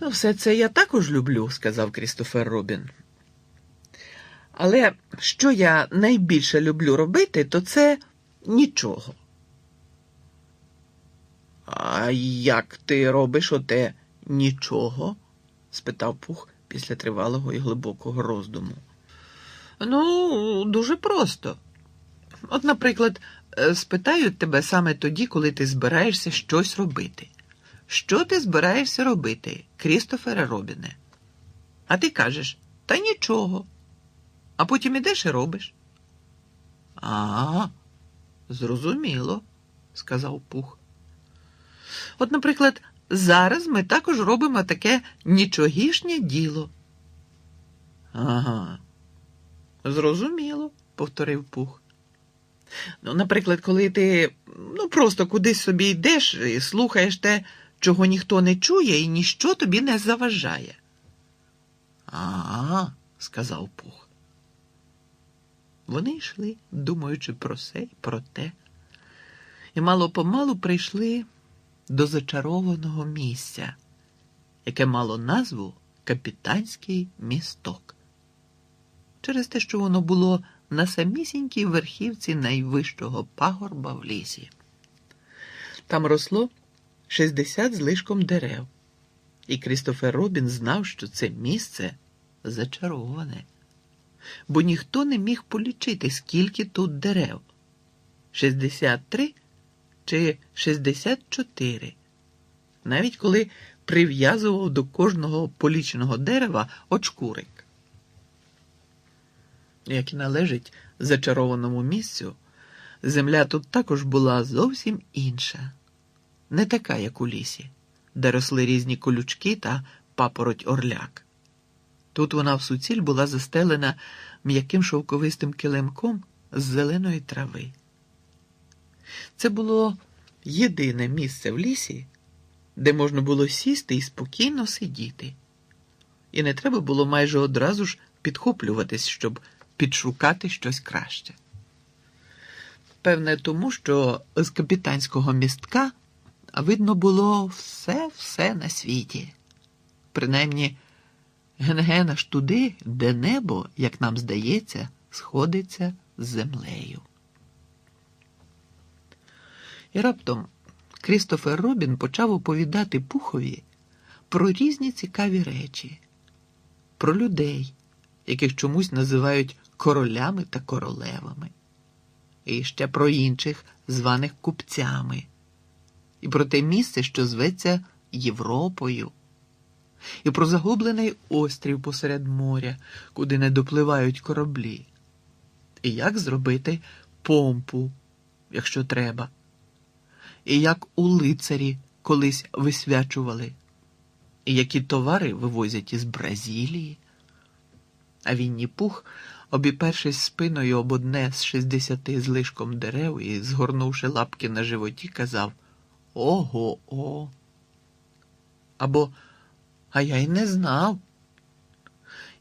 Ну, все це я також люблю, сказав Крістофер Робін. Але що я найбільше люблю робити, то це нічого. А як ти робиш оте нічого? спитав Пух після тривалого і глибокого роздуму. Ну, дуже просто. От, наприклад, е, спитають тебе саме тоді, коли ти збираєшся щось робити. Що ти збираєшся робити, Крістофере Робіне? А ти кажеш, та нічого. А потім ідеш і робиш. А, зрозуміло, сказав Пух. От, наприклад, зараз ми також робимо таке нічогішнє діло. Ага, зрозуміло, повторив Пух. Ну, наприклад, коли ти ну, просто кудись собі йдеш і слухаєш те, чого ніхто не чує і ніщо тобі не заважає. Ага, сказав Пух. Вони йшли, думаючи про се й про те, і мало помалу прийшли до зачарованого місця, яке мало назву Капітанський місток. Через те, що воно було на самісінькій верхівці найвищого пагорба в лісі. Там росло 60 з лишком дерев, і Крістофер Робін знав, що це місце зачароване, бо ніхто не міг полічити, скільки тут дерев. 63 чи 64, навіть коли прив'язував до кожного поліченого дерева очкурик. Як і належить зачарованому місцю, земля тут також була зовсім інша, не така, як у лісі, де росли різні колючки та папороть орляк. Тут вона в суціль була застелена м'яким шовковистим килимком з зеленої трави. Це було єдине місце в лісі, де можна було сісти і спокійно сидіти. І не треба було майже одразу ж підхоплюватись, щоб підшукати щось краще. Певне, тому що з капітанського містка видно було все-все на світі. Принаймні, ген-ген аж туди, де небо, як нам здається, сходиться з землею. І раптом Крістофер Робін почав оповідати Пухові про різні цікаві речі, про людей, яких чомусь називають королями та королевами, і ще про інших, званих купцями, і про те місце, що зветься Європою, і про загублений острів посеред моря, куди не допливають кораблі, і як зробити помпу, якщо треба, і як у лицарі колись висвячували, і які товари вивозять із Бразилії. А Вінні Пух, обіпершись спиною об одне з шістдесяти злишком дерев і згорнувши лапки на животі, казав Ого о. Або А я й не знав.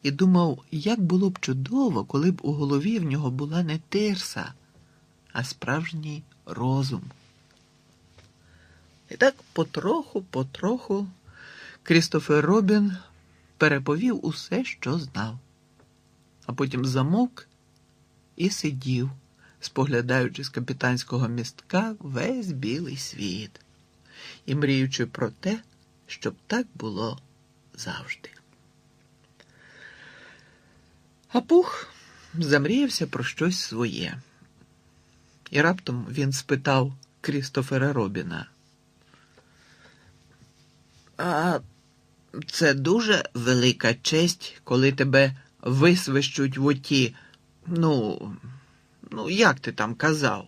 І думав, як було б чудово, коли б у голові в нього була не тирса, а справжній розум. І так потроху, потроху Крістофер Робін переповів усе, що знав а потім замовк і сидів, споглядаючи з капітанського містка весь білий світ і мріючи про те, щоб так було завжди. А пух замріявся про щось своє. І раптом він спитав Крістофера Робіна. А це дуже велика честь, коли тебе висвищуть в оті. Ну, ну, як ти там казав?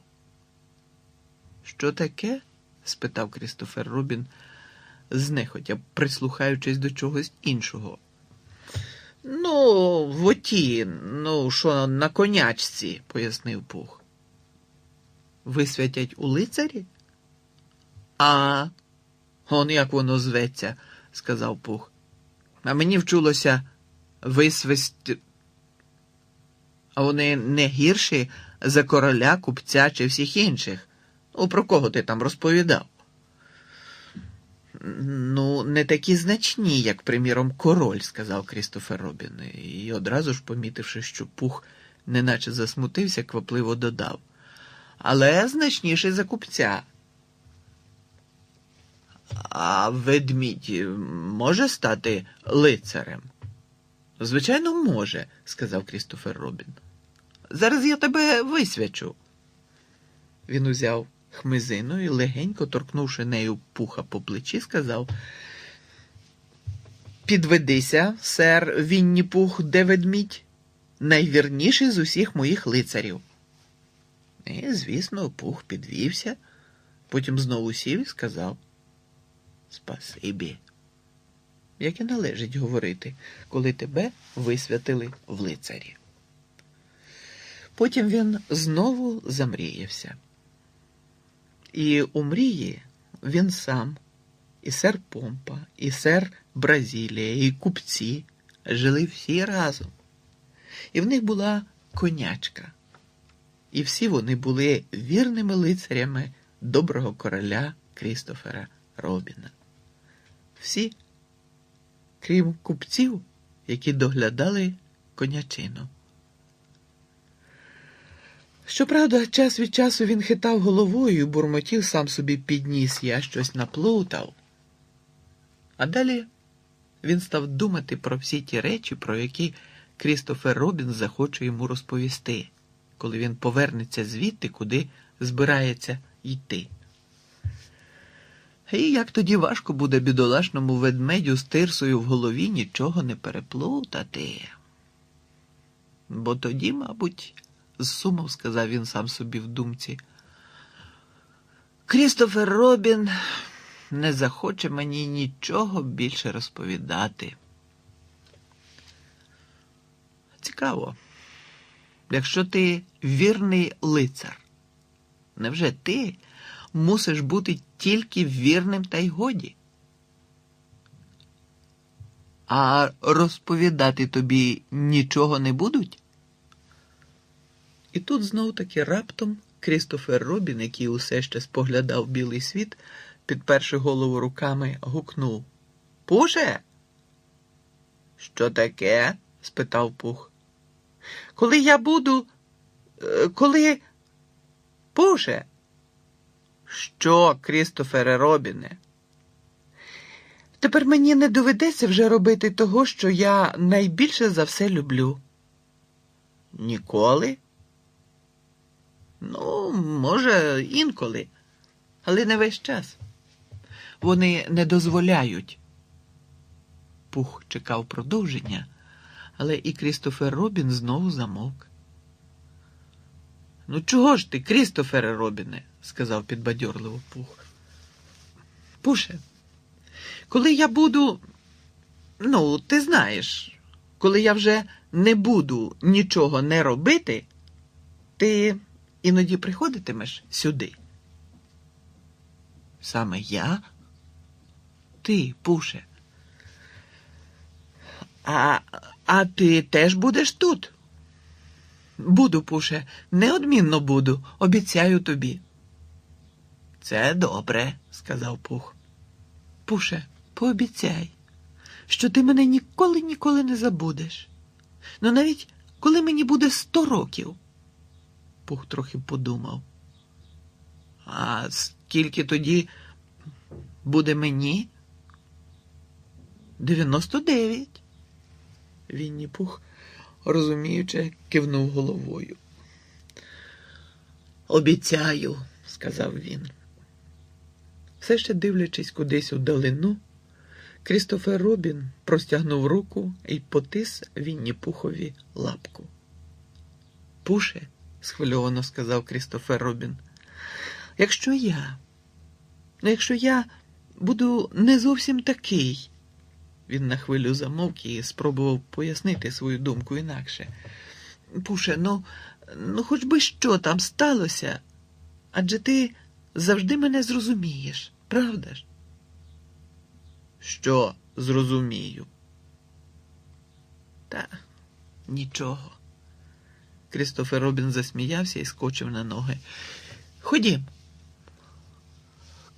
Що таке? Спитав Крістофер Робін, знехотя, прислухаючись до чогось іншого. Ну, в оті, ну, що на конячці, пояснив Пух. Висвятять у лицарі? А, он як воно зветься, сказав Пух. А мені вчулося висвист. А вони не гірші за короля, купця чи всіх інших. Ну, про кого ти там розповідав? Ну, не такі значні, як, приміром, король, сказав Крістофер Робін, і одразу ж, помітивши, що пух неначе засмутився, квапливо додав. Але значніший за купця. А ведмідь може стати лицарем? Звичайно, може, сказав Крістофер Робін. Зараз я тебе висвячу. Він узяв хмизину і, легенько торкнувши нею пуха по плечі, сказав: Підведися, сер Вінні Пух, де ведмідь, найвірніший з усіх моїх лицарів. І, звісно, пух підвівся, потім знову сів і сказав Спасибі. Як і належить говорити, коли тебе висвятили в лицарі. Потім він знову замріявся. І у мрії він сам, і сер Помпа, і сер Бразилія, і купці жили всі разом. І в них була конячка. І всі вони були вірними лицарями доброго короля Крістофера Робіна. Всі, крім купців, які доглядали конячину. Щоправда, час від часу він хитав головою бурмотів сам собі підніс, я щось наплутав. А далі він став думати про всі ті речі, про які Крістофер Робін захоче йому розповісти, коли він повернеться звідти, куди збирається йти. І як тоді важко буде бідолашному ведмедю з тирсою в голові нічого не переплутати. Бо тоді, мабуть, з сумом сказав він сам собі в думці. Крістофер Робін не захоче мені нічого більше розповідати. Цікаво, якщо ти вірний лицар, невже ти мусиш бути тільки вірним та й годі? А розповідати тобі нічого не будуть? І тут знов таки раптом Крістофер Робін, який усе ще споглядав білий світ, підперши голову руками, гукнув Пуше? Що таке? спитав Пух. Коли я буду. е, Коли. Пуше? Що, Крістофере Робіне? Тепер мені не доведеться вже робити того, що я найбільше за все люблю. Ніколи? Ну, може, інколи, але не весь час. Вони не дозволяють. Пух чекав продовження, але і Крістофер Робін знову замовк. Ну, чого ж ти, Крістофере Робіне? сказав підбадьорливо Пух. Пуше, коли я буду, ну, ти знаєш, коли я вже не буду нічого не робити, ти іноді приходитимеш сюди. Саме я? Ти, Пуше. А, а ти теж будеш тут? Буду, Пуше, неодмінно буду, обіцяю тобі. Це добре, сказав Пух. Пуше, пообіцяй, що ти мене ніколи ніколи не забудеш. Ну навіть коли мені буде сто років. Пух трохи подумав. А скільки тоді буде мені? Дев'яносто дев'ять. Вінні Пух, розуміючи, кивнув головою. Обіцяю, сказав він. Все ще дивлячись кудись у далину, Крістофер Робін простягнув руку і потис Вінні Пухові лапку. Пуше, схвильовано сказав Крістофер Робін, якщо я, ну якщо я буду не зовсім такий. Він на хвилю замовк і спробував пояснити свою думку інакше. Пуше, ну, ну хоч би що там сталося, адже ти завжди мене зрозумієш, правда ж? Що зрозумію? Та нічого. Крістофер Робін засміявся і скочив на ноги. Ходім.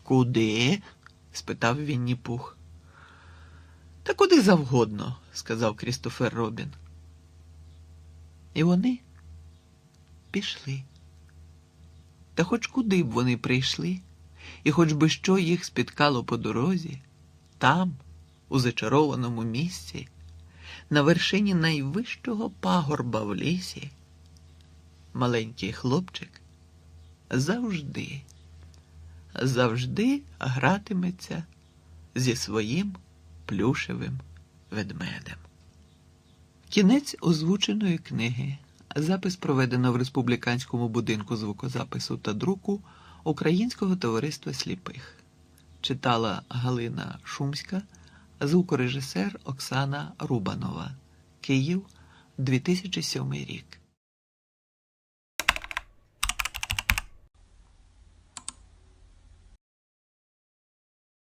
Куди? спитав Вінні Пух. Та куди завгодно, сказав Крістофер Робін. І вони пішли. Та хоч куди б вони прийшли, і хоч би що їх спіткало по дорозі, там, у зачарованому місці, на вершині найвищого пагорба в лісі, маленький хлопчик завжди, завжди гратиметься зі своїм плюшевим ведмедем. Кінець озвученої книги. Запис проведено в Республіканському будинку звукозапису та друку Українського товариства сліпих. Читала Галина Шумська, звукорежисер Оксана Рубанова. Київ, 2007 рік.